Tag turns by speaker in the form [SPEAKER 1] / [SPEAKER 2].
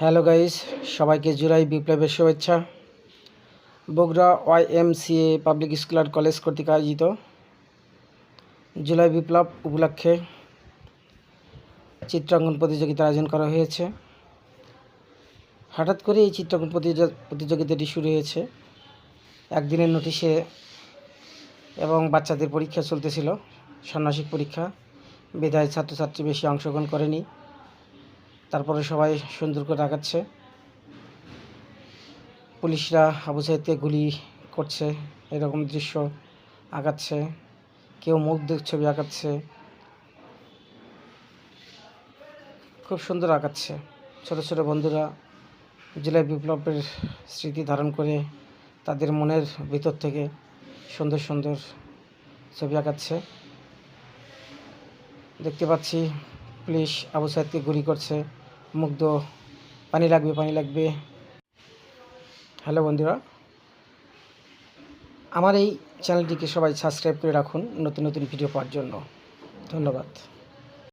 [SPEAKER 1] Hello guys, সবাইকে জুলাই বিপ্লবের শুভেচ্ছা। Bogura Y M C A public school R college কর্তৃক আয়োজিত জুলাই বিপ্লব উপলক্ষে চিত্রাঙ্কন প্রতিযোগিতার আয়োজন করা হয়েছে। হঠাৎ করে এই চিত্রাঙ্কন প্রতিযোগ- প্রতিযোগিতাটি শুরু হয়েছে। একদিনের নোটিশে এবং বাচ্চাদের পরীক্ষা চলতেছিল। ষান্মাসিক পরীক্ষা। বিদায় ছাত্রছাত্রী বেশি অংশগ্রহণ করেনি। তারপরে সবাই সুন্দর করে আঁকাচ্ছে পুলিশরা আবু সাইদকে গুলি করছে, এরকম দৃশ্য আঁকাচ্ছে কেউ মুখ দেখ ছবি আঁকাচ্ছে। খুব সুন্দর আঁকাচ্ছে ছোট ছোট বন্ধুরা জুলাই বিপ্লবের স্মৃতি ধারণ করে তাদের মনের ভিতর থেকে সুন্দর সুন্দর ছবি আঁকাচ্ছে। দেখতে পাচ্ছি পুলিশ আবু সাইদকে গুলি করছে। মুগ্ধ, পানি লাগবে পানি লাগবে। হ্যালো বন্ধুরা। আমার এই চ্যানেলটিকে সবাই সাবস্ক্রাইব করে রাখুন নতুন নতুন ভিডিও পাওয়ার জন্য। ধন্যবাদ।